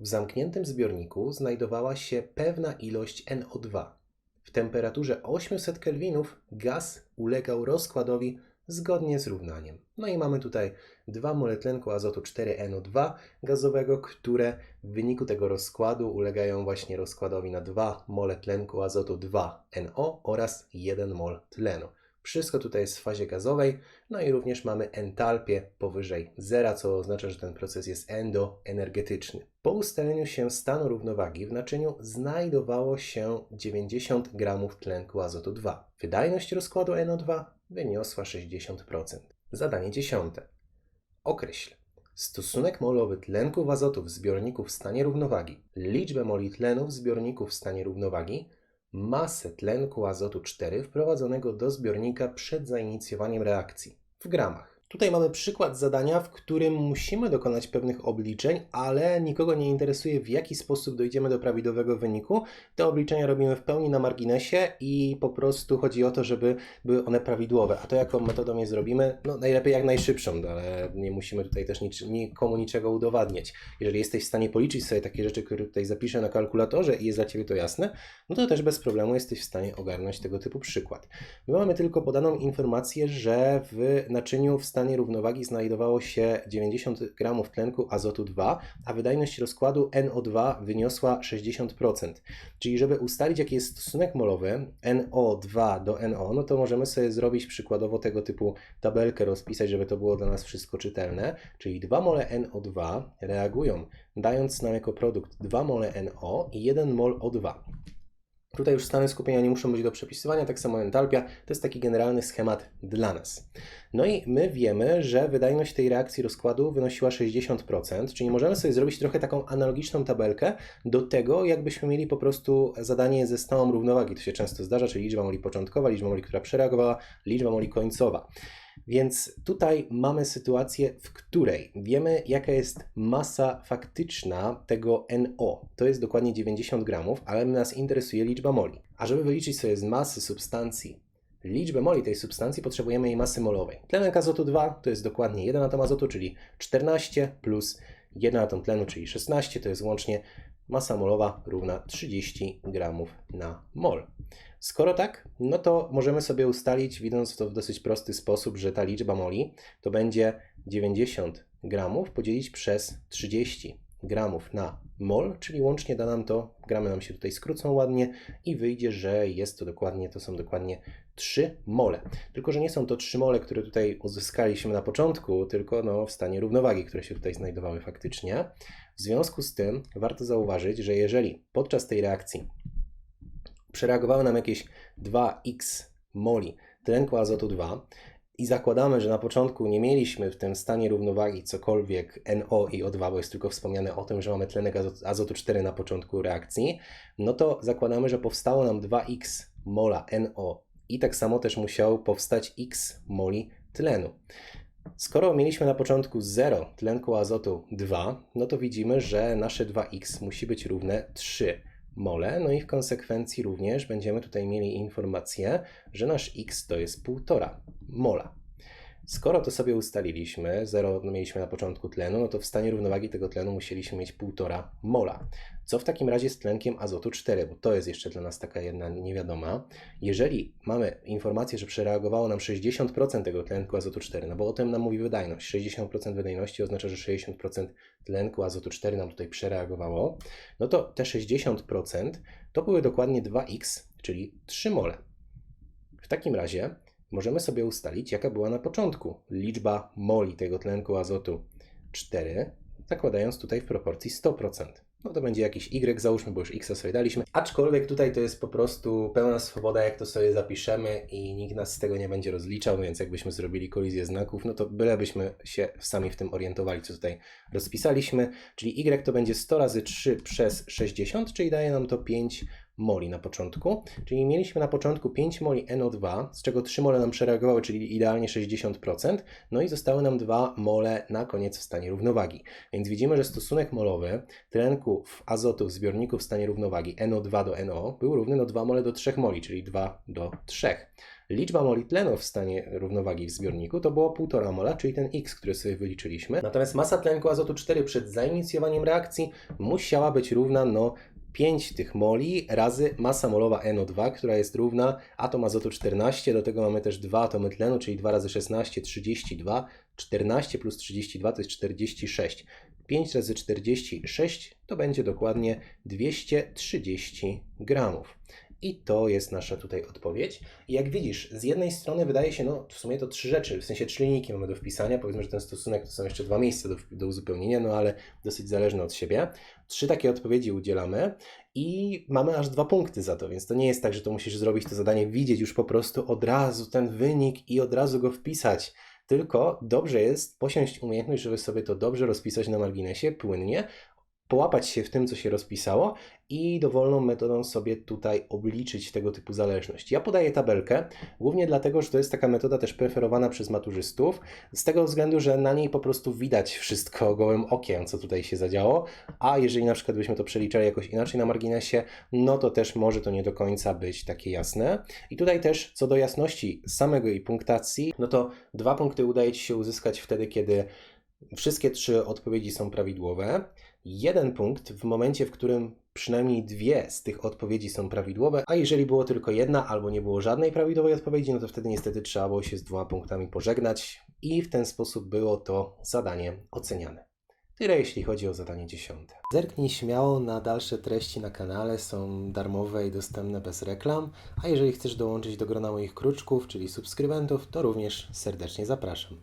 W zamkniętym zbiorniku znajdowała się pewna ilość NO2. W temperaturze 800 kelwinów gaz ulegał rozkładowi zgodnie z równaniem. No i mamy tutaj 2 mole tlenku azotu 4NO2 gazowego, które w wyniku tego rozkładu ulegają właśnie rozkładowi na 2 mole tlenku azotu 2NO oraz 1 mol tlenu. Wszystko tutaj jest w fazie gazowej, no i również mamy entalpię powyżej zera, co oznacza, że ten proces jest endoenergetyczny. Po ustaleniu się stanu równowagi w naczyniu znajdowało się 90 gramów tlenku azotu 2. Wydajność rozkładu NO2 wyniosła 60%. Zadanie dziesiąte. Określ stosunek molowy tlenków azotu w zbiorniku w stanie równowagi, liczbę moli tlenu w zbiorniku w stanie równowagi, masę tlenku azotu 4 wprowadzonego do zbiornika przed zainicjowaniem reakcji w gramach. Tutaj mamy przykład zadania, w którym musimy dokonać pewnych obliczeń, ale nikogo nie interesuje, w jaki sposób dojdziemy do prawidłowego wyniku. Te obliczenia robimy w pełni na marginesie i po prostu chodzi o to, żeby były one prawidłowe. A to jaką metodą je zrobimy? No najlepiej jak najszybszą, ale nie musimy tutaj też nic, nikomu niczego udowadniać. Jeżeli jesteś w stanie policzyć sobie takie rzeczy, które tutaj zapiszę na kalkulatorze i jest dla Ciebie to jasne, no to też bez problemu jesteś w stanie ogarnąć tego typu przykład. My mamy tylko podaną informację, że w naczyniu w stanie równowagi znajdowało się 90 gramów tlenku azotu 2, a wydajność rozkładu NO2 wyniosła 60%. Czyli żeby ustalić jaki jest stosunek molowy NO2 do NO, no to możemy sobie zrobić przykładowo tego typu tabelkę, rozpisać, żeby to było dla nas wszystko czytelne. Czyli 2 mole NO2 reagują, dając nam jako produkt 2 mole NO i 1 mol O2. Tutaj już stany skupienia nie muszą być do przepisywania, tak samo entalpia, to jest taki generalny schemat dla nas. No i my wiemy, że wydajność tej reakcji rozkładu wynosiła 60%, czyli możemy sobie zrobić trochę taką analogiczną tabelkę do tego, jakbyśmy mieli po prostu zadanie ze stałą równowagi. To się często zdarza, czyli liczba moli początkowa, liczba moli, która przereagowała, liczba moli końcowa. Więc tutaj mamy sytuację, w której wiemy, jaka jest masa faktyczna tego NO. To jest dokładnie 90 gramów, ale nas interesuje liczba moli. A żeby wyliczyć sobie z masy substancji liczbę moli tej substancji, potrzebujemy jej masy molowej. Tlenek azotu 2 to jest dokładnie 1 atom azotu, czyli 14 plus 1 atom tlenu, czyli 16, to jest łącznie masa molowa równa 30 gramów na mol. Skoro tak, no to możemy sobie ustalić, widząc to w dosyć prosty sposób, że ta liczba moli to będzie 90 gramów podzielić przez 30 gramów na mol, czyli łącznie da nam to, gramy nam się tutaj skrócą ładnie i wyjdzie, że jest to dokładnie, to są dokładnie 3 mole. Tylko, że nie są to 3 mole, które tutaj uzyskaliśmy na początku, tylko no, w stanie równowagi, które się tutaj znajdowały faktycznie. W związku z tym warto zauważyć, że jeżeli podczas tej reakcji przereagowały nam jakieś 2x moli tlenku azotu 2 i zakładamy, że na początku nie mieliśmy w tym stanie równowagi cokolwiek NO i O2, bo jest tylko wspomniane o tym, że mamy tlenek azotu 4 na początku reakcji, no to zakładamy, że powstało nam 2x mola NO i tak samo też musiało powstać x moli tlenu. Skoro mieliśmy na początku 0 tlenku azotu 2, no to widzimy, że nasze 2x musi być równe 3 mole, no i w konsekwencji również będziemy tutaj mieli informację, że nasz x to jest 1,5 mola. Skoro to sobie ustaliliśmy, 0 mieliśmy na początku tlenu, no to w stanie równowagi tego tlenu musieliśmy mieć 1,5 mola. Co w takim razie z tlenkiem azotu 4, bo to jest jeszcze dla nas taka jedna niewiadoma. Jeżeli mamy informację, że przereagowało nam 60% tego tlenku azotu 4, no bo o tym nam mówi wydajność, 60% wydajności oznacza, że 60% tlenku azotu 4 nam tutaj przereagowało, no to te 60% to były dokładnie 2x, czyli 3 mole. W takim razie możemy sobie ustalić, jaka była na początku liczba moli tego tlenku azotu 4, zakładając tutaj w proporcji 100% no to będzie jakiś Y, załóżmy, bo już X sobie daliśmy. Aczkolwiek tutaj to jest po prostu pełna swoboda, jak to sobie zapiszemy i nikt nas z tego nie będzie rozliczał, więc jakbyśmy zrobili kolizję znaków, no to bylebyśmy się sami w tym orientowali, co tutaj rozpisaliśmy. Czyli Y to będzie 100 razy 3 przez 60, czyli daje nam to 5 moli na początku, czyli mieliśmy na początku 5 moli NO2, z czego 3 mole nam przereagowały, czyli idealnie 60%, no i zostały nam 2 mole na koniec w stanie równowagi. Więc widzimy, że stosunek molowy tlenków azotu w zbiorniku w stanie równowagi NO2 do NO był równy no 2 mole do 3 moli, czyli 2 do 3. liczba moli tlenu w stanie równowagi w zbiorniku to było 1,5 mola, czyli ten x, który sobie wyliczyliśmy. Natomiast masa tlenku azotu 4 przed zainicjowaniem reakcji musiała być równa no 5 tych moli razy masa molowa NO2, która jest równa atom azotu 14, do tego mamy też dwa atomy tlenu, czyli 2 razy 16, 32, 14 plus 32 to jest 46. 5 razy 46 to będzie dokładnie 230 gramów. I to jest nasza tutaj odpowiedź. I jak widzisz, z jednej strony wydaje się, no w sumie to trzy rzeczy, w sensie trzy linijki mamy do wpisania. Powiedzmy, że ten stosunek to są jeszcze dwa miejsca do, do uzupełnienia, no ale dosyć zależne od siebie. Trzy takie odpowiedzi udzielamy i mamy aż dwa punkty za to, więc to nie jest tak, że to musisz zrobić to zadanie, widzieć już po prostu od razu ten wynik i od razu go wpisać. Tylko dobrze jest posiąść umiejętność, żeby sobie to dobrze rozpisać na marginesie, płynnie, połapać się w tym, co się rozpisało i dowolną metodą sobie tutaj obliczyć tego typu zależność. Ja podaję tabelkę, głównie dlatego, że to jest taka metoda też preferowana przez maturzystów, z tego względu, że na niej po prostu widać wszystko gołym okiem, co tutaj się zadziało, a jeżeli na przykład byśmy to przeliczali jakoś inaczej na marginesie, no to też może to nie do końca być takie jasne. I tutaj też co do jasności samego i punktacji, no to dwa punkty udaje Ci się uzyskać wtedy, kiedy wszystkie trzy odpowiedzi są prawidłowe. Jeden punkt w momencie, w którym przynajmniej dwie z tych odpowiedzi są prawidłowe, a jeżeli było tylko jedna albo nie było żadnej prawidłowej odpowiedzi, no to wtedy niestety trzeba było się z dwoma punktami pożegnać i w ten sposób było to zadanie oceniane. Tyle jeśli chodzi o zadanie dziesiąte. Zerknij śmiało na dalsze treści na kanale, są darmowe i dostępne bez reklam, a jeżeli chcesz dołączyć do grona moich kruczków, czyli subskrybentów, to również serdecznie zapraszam.